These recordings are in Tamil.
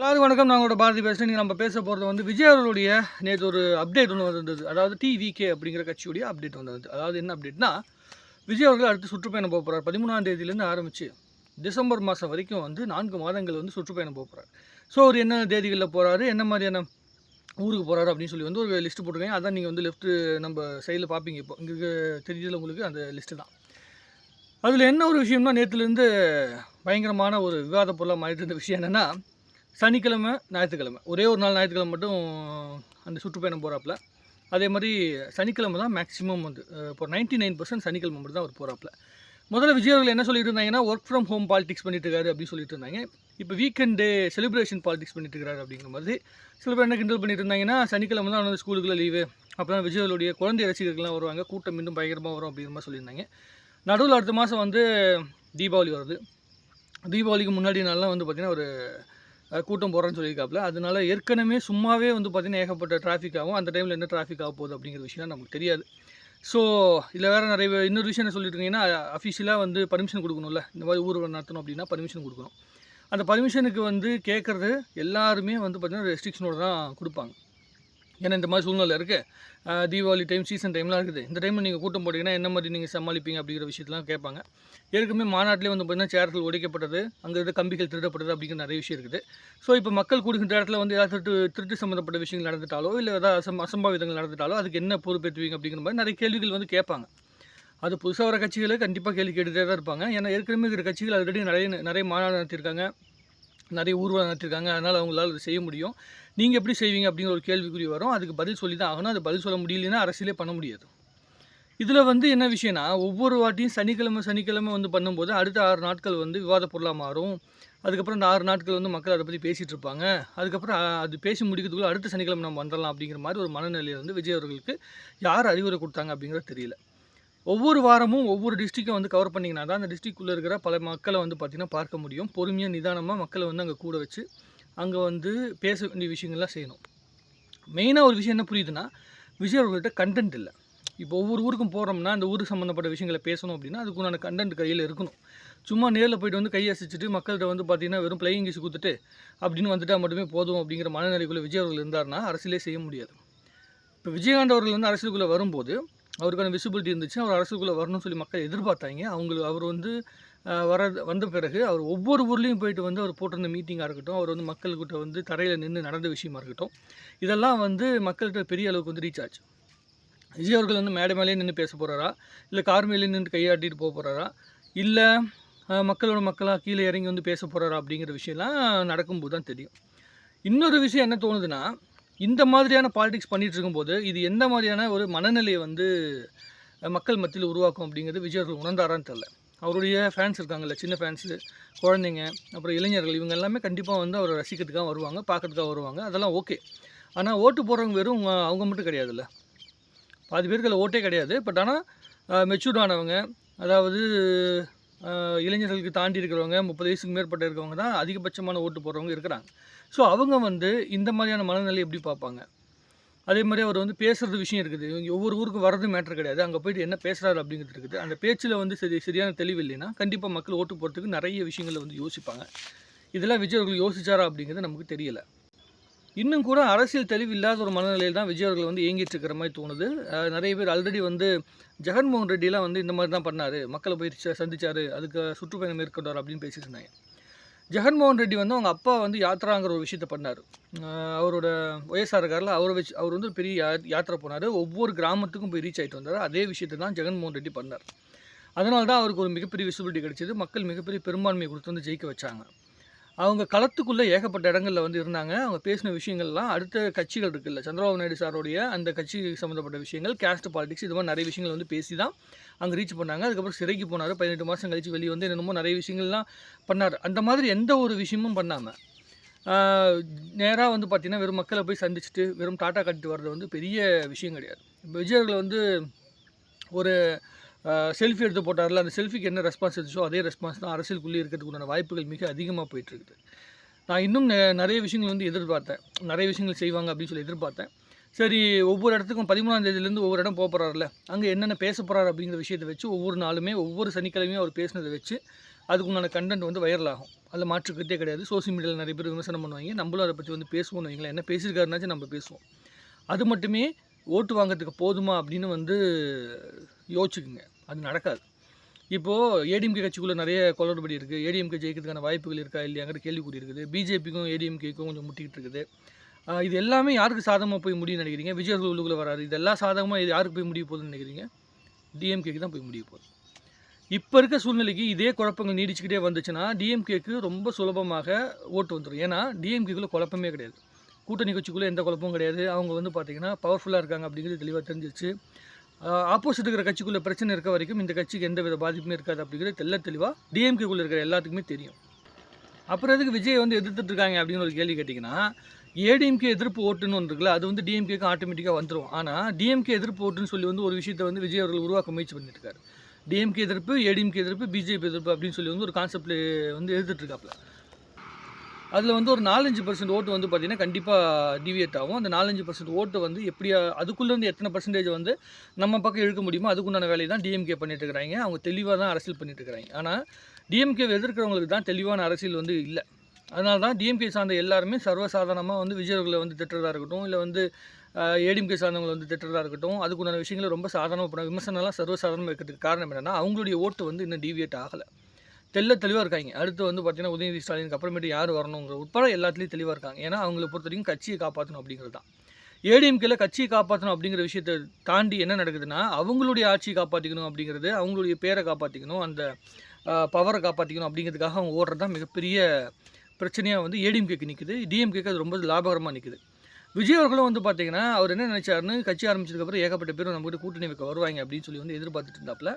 எல்லாருக்கும் வணக்கம். நாங்களோட பாரதி பேசுகிறேன் நீங்கள் நம்ம பேச போகிறது வந்து விஜய் அவர்களுடைய நேற்று ஒரு அப்டேட் ஒன்று வந்திருந்தது. அதாவது டிவிகே அப்படிங்கிற கட்சியுடைய அப்டேட் வந்தது அதாவது என்ன அப்டேட்னா விஜய் அவர்கள் அடுத்து சுற்றுப்பயணம் போக போகிறார் பதிமூணாம் தேதியிலேருந்து ஆரம்பித்து டிசம்பர் மாதம் வரைக்கும் வந்து நான்கு மாதங்கள் வந்து சுற்றுப்பயணம் போக போகிறார் ஸோ அவர் என்ன தேதிகளில் போகிறாரு என்ன மாதிரியான ஊருக்கு போகிறாரு அப்படின்னு சொல்லி வந்து ஒரு லிஸ்ட்டு போட்டிருக்கேன் அதான் நீங்கள் வந்து லெஃப்ட்டு நம்ம சைடில் பார்ப்பீங்க இப்போ. இங்கே தெரிஞ்சதில் உங்களுக்கு அந்த லிஸ்ட்டு தான். அதில் என்ன ஒரு விஷயம்னா நேற்றுலேருந்து பயங்கரமான ஒரு விவாத பொருளாக மாறிட்டு இருந்த விஷயம் என்னென்னா சனிக்கிழமை ஞாயிற்றுக்கிழமை. ஒரே ஒரு நாள் ஞாயிற்றுக்கிழமை மட்டும் அந்த சுற்றுப்பயணம் போகிறாப்புல அதே மாதிரி சனிக்கிழமை தான் மேக்ஸிமம் வந்து. இப்போ நைன்ட்டி நைன் பர்சன்ட் சனிக்கிழமை மட்டும் தான் அவர் போகிறாப்புல முதல்ல விஜய் அவர்கள் என்ன சொல்லிட்டு இருந்தாங்கன்னா ஒர்க் ஃப்ரம் ஹோம் பாலிடிக்ஸ் பண்ணிட்டு இருக்காரு அப்படின்னு சொல்லிட்டு இருந்தாங்க. இப்போ வீக்கெண்ட் டே செலிப்ரேஷன் பாலிடிக்ஸ் பண்ணிட்டு இருக்காரு அப்படிங்கிற மாதிரி சில பேர் என்ன கிண்டல் பண்ணிட்டு இருந்தாங்கன்னா சனிக்கிழமை தான் வந்து ஸ்கூலுக்குள்ள லீவு அப்புறம் விஜய் குழந்தை ரசிகர்கள்லாம் வருவாங்க. கூட்டம் இன்னும் பயங்கரமாக வரும் அப்படிங்கிற மாதிரி சொல்லியிருந்தாங்க. நடுவில் அடுத்த மாதம் வந்து தீபாவளி வருது. தீபாவளிக்கு முன்னாடி நாள்லாம் வந்து பார்த்திங்கன்னா ஒரு கூட்டம் போடுறேன்னு சொல்லியிருக்காப்புல அதனால ஏற்கனவே சும்மாவே வந்து பார்த்திங்கன்னா ஏகப்பட்ட டிராஃபிக் ஆகும். அந்த டைமில் என்ன டிராஃபிக் ஆக போகுது அப்படிங்கிற விஷயம் நமக்கு தெரியாது. ஸோ இதில் வேறு நிறைய பேர் இன்னொரு விஷயம் என்ன சொல்லிட்டு இருக்கீங்கன்னா அஃபிஷியலாக வந்து பர்மிஷன் கொடுக்கணும்ல. இந்த மாதிரி ஊர்வலம் நடத்தணும் அப்படின்னா பர்மிஷன் கொடுக்கணும். அந்த பர்மிஷனுக்கு வந்து கேட்குறது எல்லாருமே வந்து பார்த்திங்கன்னா ரெஸ்ட்ரிக்ஷனோட தான் கொடுப்பாங்க. ஏன்னா இந்த மாதிரி சூழ்நிலை இருக்குது தீபாவளி டைம் சீசன் டைம்லாம் இருக்குது. இந்த டைமில் நீங்கள் கூட்டம் போட்டிங்கன்னா என்ன மாதிரி நீங்கள் சமாளிப்பீங்க அப்படிங்கிற விஷயத்தெல்லாம் கேட்பாங்க. ஏற்கனவே மாநாட்டிலே வந்து பார்த்திங்கன்னா சேர்கள் உடைக்கப்பட்டது அங்கே இருந்த கம்பிகள் திருடப்பட்டது அப்படிங்கிற நிறைய விஷயம் இருக்குது. ஸோ இப்போ மக்கள் கூடுகின்ற இடத்துல வந்து ஏதாவது திருட்டு திருட்டு சம்மந்தப்பட்ட விஷயங்கள் நடந்துட்டாலோ இல்லை ஏதாவது அசம் அசம்பாவிதங்கள் நடந்துட்டாலோ அதுக்கு என்ன பொறுப்பேற்றுவீங்க அப்படிங்கிற மாதிரி நிறைய கேள்விகள் வந்து கேட்பாங்க. அது புதுசாக வர கட்சிகளை கண்டிப்பாக கேள்வி கேட்டுகிட்டே தான் இருப்பாங்க. ஏன்னா ஏற்கனவே இருக்கிற கட்சிகள் ஆல்ரெடி நிறைய நிறைய மாநாடு நடத்தியிருக்காங்க. நிறைய ஊர்வலம் நடத்திருக்காங்க. அதனால் அவங்களால அதை செய்ய முடியும். நீங்கள் எப்படி செய்வீங்க அப்படிங்கிற ஒரு கேள்விக்குறி வரும். அதுக்கு பதில் சொல்லி தான் ஆகணும். அது பதில் சொல்ல முடியலன்னா அரசியலே பண்ண முடியாது. இதில் வந்து என்ன விஷயம்னா ஒவ்வொரு வாட்டியும் சனிக்கிழமை சனிக்கிழமை வந்து பண்ணும்போது அடுத்த ஆறு நாட்கள் வந்து விவாத பொருளாக மாறும். அதுக்கப்புறம் இந்த ஆறு நாட்கள் வந்து மக்கள் அதை பற்றி பேசிகிட்டு இருப்பாங்க. அதுக்கப்புறம் அது பேசி முடிக்கிறதுக்குள்ள அடுத்த சனிக்கிழமை நம்ம வந்துடலாம் அப்படிங்கிற மாதிரி ஒரு மனநிலையில் வந்து விஜய் அவர்களுக்கு யார் அறிவுரை கொடுத்தாங்க அப்படிங்கிறது தெரியல. ஒவ்வொரு வாரமும் ஒவ்வொரு டிஸ்ட்ரிக்டை வந்து கவர் பண்ணிங்கன்னா தான் அந்த டிஸ்ட்ரிக்குள்ளே இருக்கிற பல மக்களை வந்து பார்த்திங்கன்னா பார்க்க முடியும். பொறுமையாக நிதானமாக மக்களை வந்து அங்கே கூட வச்சு அங்கே வந்து பேச வேண்டிய விஷயங்கள்லாம் செய்யணும். மெயினாக ஒரு விஷயம் என்ன புரியுதுன்னா விஜய் அவர்கள்ட்ட கண்டென்ட் இல்லை. இப்போ ஒவ்வொரு ஊருக்கும் போகிறோம்னா அந்த ஊருக்கு சம்மந்தப்பட்ட விஷயங்களை பேசணும் அப்படின்னா அதுக்குண்டான கண்டென்ட் கையில் இருக்கணும். சும்மா நேரில் போயிட்டு வந்து கையை மக்கள்கிட்ட வந்து பார்த்தீங்கன்னா வெறும் பிளையிங் கீஸ் கொடுத்துட்டு அப்படின்னு வந்துட்டால் மட்டுமே போதும் அப்படிங்கிற மனநிலைக்குள்ளே விஜய் அவர்கள் இருந்தாருன்னா அரசியலே செய்ய முடியாது. இப்போ விஜயகாந்த் அவர்கள் வந்து அரசியலுக்குள்ளே வரும்போது அவருக்கான விசிபிலிட்டி இருந்துச்சு. அவர் அரசுக்குள்ளே வரணும்னு சொல்லி மக்கள் எதிர்பார்த்தாங்க. அவங்களுக்கு அவர் வந்து வர வந்த பிறகு அவர் ஒவ்வொரு ஊர்லேயும் போயிட்டு வந்து அவர் போட்டிருந்த மீட்டிங்காக இருக்கட்டும் அவர் வந்து மக்கள்கிட்ட வந்து தரையில் நின்று நடந்த விஷயமா இருக்கட்டும் இதெல்லாம் வந்து மக்கள்கிட்ட பெரிய அளவுக்கு வந்து ரீச் ஆச்சு. விஜய் அவர்கள் வந்து மேடை மேலேயே நின்று பேச போகிறாரா இல்லை கார் மேலே நின்று கையாட்டிட்டு போக போகிறாரா இல்லை மக்களோட மக்களாக கீழே இறங்கி வந்து பேச போகிறாரா அப்படிங்கிற விஷயம்லாம் நடக்கும்போது தான் தெரியும். இன்னொரு விஷயம் என்ன தோணுதுன்னா இந்த மாதிரியான பாலிடிக்ஸ் பண்ணிகிட்டு இருக்கும்போது இது எந்த மாதிரியான ஒரு மனநிலையை வந்து மக்கள் மத்தியில் உருவாக்கும் அப்படிங்கிறது விஜய் அவர்கள் உணர்ந்தாரான்னு தெரில அவருடைய ஃபேன்ஸ் இருக்காங்கல்ல சின்ன ஃபேன்ஸு குழந்தைங்க அப்புறம் இளைஞர்கள் இவங்க எல்லாமே கண்டிப்பாக வந்து அவரை ரசிக்கிறதுக்காக வருவாங்க பார்க்கறதுக்காக வருவாங்க அதெல்லாம் ஓகே ஆனால் ஓட்டு போடுறவங்க வெறும் அவங்க- மட்டும் கிடையாதுல்ல. பாதி பேருக்கு அதில் ஓட்டே கிடையாது. பட் ஆனால் மெச்சூர்ட் ஆனவங்க அதாவது இளைஞர்களுக்கு தாண்டி இருக்கிறவங்க முப்பது வயசுக்கு மேற்பட்ட இருக்கிறவங்க தான் அதிகபட்சமான ஓட்டு போடுறவங்க இருக்கிறாங்க. ஸோ அவங்க வந்து இந்த மாதிரியான மனநிலை எப்படி பார்ப்பாங்க? அதே மாதிரி அவர் வந்து பேசுறது விஷயம் இருக்குது. இவங்க ஒவ்வொரு ஊருக்கு வர்றது மேட்டர் கிடையாது. அங்கே போயிட்டு என்ன பேசுகிறாரு அப்படிங்கிறது இருக்குது. அந்த பேச்சில் வந்து சரி சரியான தெளிவு இல்லைன்னா கண்டிப்பாக மக்கள் ஓட்டு போகிறதுக்கு நிறைய விஷயங்களை வந்து யோசிப்பாங்க. இதெல்லாம் விஜய் அவர்கள் யோசிச்சாரா அப்படிங்கிறது நமக்கு தெரியலை. இன்னும் கூட அரசியல் தெளிவு இல்லாத ஒரு மனநிலையில் தான் விஜய் அவர்கள் வந்து இயங்கிட்டு இருக்கிற மாதிரி தோணுது. நிறைய பேர் ஆல்ரெடி வந்து ஜெகன்மோகன் ரெட்டிலாம் வந்து இந்த மாதிரி தான் பண்ணார். மக்களை போய் ச- அதுக்கு சுற்றுப்பயணம் மேற்கொண்டார் அப்படின்னு பேசிட்டு இருந்தாங்க. ஜெகன்மோகன் ரெட்டி வந்து அவங்க அப்பா வந்து யாத்திராங்கிற ஒரு விஷயத்த பண்ணார். அவரோட ஒய்எஸ்ஆர் இருக்கார்ல அவரை வச்சு அவர் வந்து பெரிய யா- யாத்திரை போனார். ஒவ்வொரு கிராமத்துக்கும் போய் ரீச் ஆகிட்டு வந்தார். அதே விஷயத்தை தான் ஜெகன்மோகன் ரெட்டி பண்ணார். அதனால தான் அவருக்கு ஒரு மிகப்பெரிய விசிபிலிட்டி கிடைச்சிது. மக்கள் மிகப்பெரிய பெரும்பான்மையை கொடுத்து வந்து ஜெயிக்க வச்சாங்க. அவங்க களத்துக்குள்ளே ஏகப்பட்ட இடங்களில் வந்து இருந்தாங்க. அவங்க பேசின விஷயங்கள்லாம் அடுத்த கட்சிகள் இருக்குல்ல சந்திரபாபு நாயுடு சாருடைய அந்த கட்சி சம்மந்தப்பட்ட விஷயங்கள் கேஸ்ட் பாலிடிக்ஸ் இது மாதிரி நிறைய விஷயங்கள் வந்து பேசி தான் அங்கே ரீச் பண்ணாங்க. அதுக்கப்புறம் சிறைக்கு போனார் பதினெட்டு மாதம் கழிச்சு வெளியே வந்து என்னமோ நிறைய விஷயங்கள்லாம் பண்ணார். அந்த மாதிரி எந்த ஒரு விஷயமும் பண்ணாமல் நேராக வந்து பார்த்திங்கன்னா வெறும் மக்களை போய் சந்திச்சுட்டு வெறும் டாட்டா கட்டிட்டு வர்றது வந்து பெரிய விஷயம் கிடையாது. இப்போ வந்து ஒரு செல்ஃபி எடுத்து போட்டார்ல அந்த செல்ஃபிக்கு என்ன ரெஸ்பான்ஸ் இருந்துச்சோ அதே ரெஸ்பான்ஸ் தான் அரசியலுக்குள்ளே இருக்கிறதுக்குண்டான வாய்ப்புகள் மிக அதிகமாக போயிட்டுருக்குது. நான் இன்னும் நிறைய விஷயங்கள் வந்து எதிர்பார்த்தேன். நிறைய விஷயங்கள் செய்வாங்க அப்படின்னு சொல்லி எதிர்பார்த்தேன். சரி ஒவ்வொரு இடத்துக்கும் பதிமூணாம் தேதியிலேருந்து ஒவ்வொரு இடம் போக போகிறாருல அங்கே என்னென்ன பேச போகிறாரு அப்படிங்கிற விஷயத்தை வச்சு ஒவ்வொரு நாளுமே ஒவ்வொரு சனிக்கிழமையும் அவர் பேசினதை வச்சு அதுக்குண்டான கண்டென்ட் வந்து வைரல் ஆகும். அதில் மாற்றுக்கிறதே கிடையாது. சோசியல் மீடியாவில் நிறைய பேர் விமர்சனம் பண்ணுவாங்க. நம்மளும் அதை பற்றி வந்து பேசுவோம்னு வைங்களேன். என்ன பேசியிருக்காருனாச்சும் நம்ம பேசுவோம். அது மட்டுமே ஓட்டு வாங்குறதுக்கு போதுமா அப்படின்னு வந்து யோசிச்சுக்குங்க. அது நடக்காது. இப்போது ஏடிஎம்கே கட்சிக்குள்ளே நிறைய குளறுபடி இருக்குது ஏடிஎம்கே ஜெயிக்கிறதுக்கான வாய்ப்புகள் இருக்கா இல்லையாங்கிற கேள்விக்குறி இருக்குது. பிஜேபிக்கும் ஏடிஎம்கேக்கும் கொஞ்சம் முட்டிக்கிட்டு இருக்குது. இது எல்லாமே யாருக்கு சாதகமாக போய் முடியும்னு நினைக்கிறீங்க? விஜய் அவர்கள் உள்ளுக்குள்ளே வராரு. இதெல்லாம் சாதகமாக இது யாருக்கு போய் முடிய போகுதுன்னு நினைக்கிறீங்க? டிஎம்கேக்கு தான் போய் முடிய போகுது. இப்போ இருக்க சூழ்நிலைக்கு இதே குழப்பங்கள் நீடிச்சுக்கிட்டே வந்துச்சுன்னா டிஎம்கேக்கு ரொம்ப சுலபமாக ஓட்டு வந்துடும் ஏன்னா டிஎம்கேக்குள்ளே குழப்பமே கிடையாது. கூட்டணி கட்சிக்குள்ளே எந்த குழப்பமும் கிடையாது. அவங்க வந்து பார்த்திங்கன்னா பவர்ஃபுல்லாக இருக்காங்க அப்படிங்கிறது தெளிவாக தெரிஞ்சிச்சு ஆப்போசிட் இருக்கிற கட்சிக்குள்ளே பிரச்சனை இருக்க வரைக்கும் இந்த கட்சிக்கு எந்த வித பாதிப்புமே இருக்காது அப்படிங்கிறது தெல்ல தெளிவாக டிஎம்கேக்குள்ளே இருக்கிற எல்லாத்துக்குமே தெரியும். அப்புறம் எதுக்கு விஜய் வந்து எதிர்த்துட்டு இருக்காங்க அப்படின்னு ஒரு கேள்வி கேட்டிங்கன்னா ஏடிஎம்கே எதிர்ப்பு ஓட்டுன்னு ஒன்று இருக்குல்ல அது வந்து டிஎம்கேக்கு ஆட்டோமேட்டிக்காக வந்துடும் ஆனால் டிஎம்கே எதிர்ப்பு ஓட்டுன்னு சொல்லி வந்து ஒரு விஷயத்தை வந்து விஜய் அவர்கள் உருவாக்க முயற்சி பண்ணிட்டு டிஎம்கே எதிர்ப்பு ஏடிஎம்கே எதிர்ப்பு பிஜேபி எதிர்ப்பு அப்படின்னு சொல்லி வந்து ஒரு கான்செப்ட் வந்து எதிர்த்துட்டு இருக்காப்புல. அதில் வந்து ஒரு நாலஞ்சு பர்சன்ட் ஓட்டு வந்து பார்த்திங்கன்னா கண்டிப்பாக டிவியேட் ஆகும். அந்த நாலஞ்சு பர்சன்ட் ஓட்டு வந்து எப்படியா அதுக்குள்ளேருந்து எத்தனை பர்சன்டேஜ் வந்து நம்ம பக்கம் இழுக்க முடியுமோ அதுக்குண்டான வேலையை தான் டிஎம்கே பண்ணிட்டு இருக்கிறாங்க. அவங்க தெளிவாக தான் அரசியல் பண்ணிட்டு இருக்கிறாங்க. ஆனால் டிஎம்கே எதிர்க்கிறவங்களுக்கு தான் தெளிவான அரசியல் வந்து இல்லை. அதனால தான் டிஎம்கே சார்ந்த எல்லாருமே சர்வசாதாரணமாக வந்து விஜயர்களை வந்து திட்டுறதா இருக்கட்டும் இல்லை வந்து ஏடிஎம்கே சார்ந்தவங்களை வந்து திட்டுறதா இருக்கட்டும் அதுக்குண்டான விஷயங்களை ரொம்ப சாதாரணமாக பண்ண விமர்சனம்லாம் சர்வசாதாரணமாக இருக்கிறதுக்கு காரணம் என்னென்னா அவங்களுடைய ஓட்டு வந்து இன்னும் டிவியேட் ஆகலை. தெல்ல தெளிவாக இருக்காங்க. அடுத்து வந்து பார்த்தீங்கன்னா உதயநிதி ஸ்டாலினுக்கு அப்புறமேட்டு யார் வரணுங்கிற உட்பட எல்லாத்துலேயும் தெளிவாக இருக்காங்க. ஏன்னா அவங்கள பொறுத்த வரைக்கும் கட்சியை காப்பாற்றணும் அப்படிங்கிறது தான். ஏடிஎம்கேல கட்சியை காப்பாற்றணும் அப்படிங்கிற விஷயத்தை தாண்டி என்ன நடக்குதுன்னா அவங்களுடைய ஆட்சியை காப்பாற்றிக்கணும் அப்படிங்கிறது அவங்களுடைய பேரை காப்பாற்றிக்கணும் அந்த பவரை காப்பாற்றிக்கணும் அப்படிங்கிறதுக்காக அவங்க ஓடுறது தான் மிகப்பெரிய பிரச்சனையாக வந்து ஏடிஎம்கேக்கு நிற்குது டிஎம்கேக்கு அது ரொம்ப லாபகரமாக நிற்குது விஜய் அவர்களும் வந்து பார்த்தீங்கன்னா அவர் என்ன நினைச்சாருன்னு கட்சி ஆரம்பிச்சதுக்கப்புறம் ஏகப்பட்ட பேர் நம்மகிட்ட கூட்டணி வைக்க வருவாங்க அப்படின்னு சொல்லி வந்து எதிர்பார்த்துட்டு இருந்தாப்புல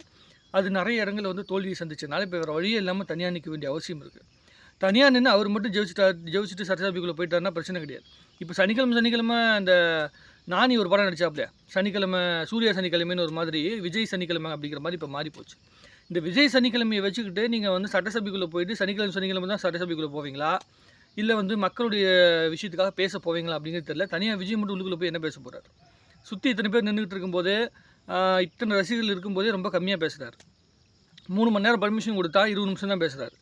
அது நிறைய இடங்களில் வந்து தோல்வியை சந்திச்சதுனால இப்போ வேறு வழியே இல்லாமல் தனியாக நிற்க வேண்டிய அவசியம் இருக்குது தனியாக நின்று அவர் மட்டும் ஜெயிச்சிட்டா ஜெயிச்சுட்டு சட்டசபைக்குள்ளே போயிட்டாருன்னா பிரச்சனை கிடையாது. இப்போ சனிக்கிழமை சனிக்கிழமை அந்த நானி ஒரு படம் நடிச்சாப்ல. சனிக்கிழமை சூர்யா சனிக்கிழமைன்னு ஒரு மாதிரி விஜய் சனிக்கிழமை அப்படிங்கிற மாதிரி இப்போ மாறி போச்சு. இந்த விஜய் சனிக்கிழமையை வச்சுக்கிட்டு நீங்கள் வந்து சட்டசபைக்குள்ளே போயிட்டு சனிக்கிழமை சனிக்கிழமை தான் சட்டசபைக்குள்ளே போவீங்களா? இல்லை வந்து மக்களுடைய விஷயத்துக்காக பேச போவீங்களா அப்படிங்கிறது தெரியல. தனியாக விஜய் மட்டும் உள்ளுக்குள்ளே போய் என்ன பேச போகிறார் சுற்றி இத்தனை பேர் நின்றுட்டு இருக்கும்போது இத்தனை ரசிகர்கள் இருக்கும்போதே ரொம்ப கம்மியாக பேசுகிறார் மூணு மணி நேரம் பர்மிஷன் கொடுத்தா இருபது நிமிஷம் தான் பேசுகிறாரு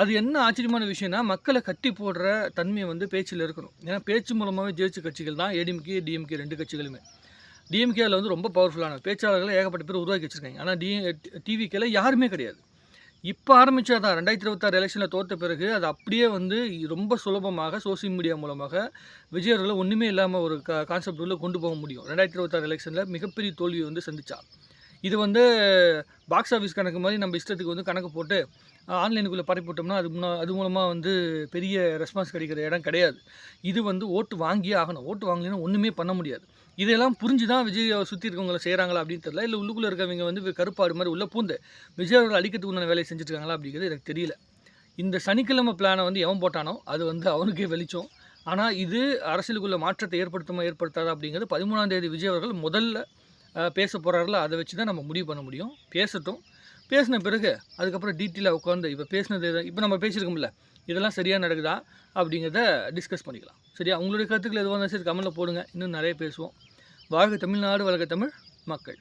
அது என்ன ஆச்சரியமான விஷயம்னா மக்களை கட்டி போடுற தன்மை வந்து பேச்சில் இருக்கணும். ஏன்னா பேச்சு மூலமாகவே ஜெயிச்ச கட்சிகள் தான் ஏடிஎம்கே டிஎம்கே ரெண்டு கட்சிகளுமே. டிஎம்கேவில் வந்து ரொம்ப பவர்ஃபுல்லான பேச்சாளர்களை ஏகப்பட்ட பேர் உருவாக்கி வச்சுருக்காங்க. ஆனால் டி டிவிக்கேல யாருமே கிடையாது. இப்போ ஆரம்பிச்சாதான் ரெண்டாயிரத்தி இருபத்தாறு எலெக்ஷனில் தோற்ற பிறகு அது அப்படியே வந்து ரொம்ப சுலபமாக சோசியல் மீடியா மூலமாக விஜய் அவர்களை ஒன்றுமே இல்லாமல் ஒரு க கான்செப்ட் உள்ள கொண்டு போக முடியும். ரெண்டாயிரத்தி இருபத்தாறு எலெக்ஷனில் மிகப்பெரிய தோல்வியை வந்து சந்திச்சா. இது வந்து பாக்ஸ் ஆஃபீஸ் கணக்கு மாதிரி நம்ம இஷ்டத்துக்கு வந்து கணக்கு போட்டு ஆன்லைனுக்குள்ளே பரப்பி போட்டோம்னா அது முன்னா அது மூலமாக வந்து பெரிய ரெஸ்பான்ஸ் கிடைக்கிற இடம் கிடையாது. இது வந்து ஓட்டு வாங்கியே ஆகணும். ஓட்டு வாங்கலைன்னா ஒன்றுமே பண்ண முடியாது. இதெல்லாம் புரிஞ்சு தான் விஜய் சுற்றி இருக்கவங்களை செய்கிறாங்களா அப்படின்னு தெரியல. இல்லை உள்ளுக்குள்ளே இருக்கவங்க வந்து கருப்பாடு மாதிரி உள்ளே பூந்து விஜய் அவர்கள் அடிக்கிறதுக்கு உண்டான வேலையை செஞ்சுருக்காங்களா அப்படிங்கிறது எனக்கு தெரியல. இந்த சனிக்கிழமை பிளானை வந்து எவன் போட்டானோ அது வந்து அவனுக்கே வெளிச்சம். ஆனால் இது அரசியலுக்குள்ள மாற்றத்தை ஏற்படுத்துமா ஏற்படுத்தாதா அப்படிங்கிறது பதிமூணாம் தேதி விஜய் அவர்கள் முதல்ல பேச போகிறாரில்ல அதை வச்சு தான் நம்ம முடிவு பண்ண முடியும். பேசட்டும். பேசின பிறகு அதுக்கப்புறம் டீட்டெயிலாக உட்காந்து இப்போ பேசினது இப்போ நம்ம பேசியிருக்கோம்ல இதெல்லாம் சரியாக நடக்குதா அப்படிங்கிறத டிஸ்கஸ் பண்ணிக்கலாம். சரியா? உங்களுடைய கருத்துக்கள் எதுவாக இருந்தாலும் சரி கமெண்ட்டில் போடுங்க. இன்னும் நிறைய பேசுவோம். வாழ்க தமிழ்நாடு வளர்க தமிழ் மக்கள்.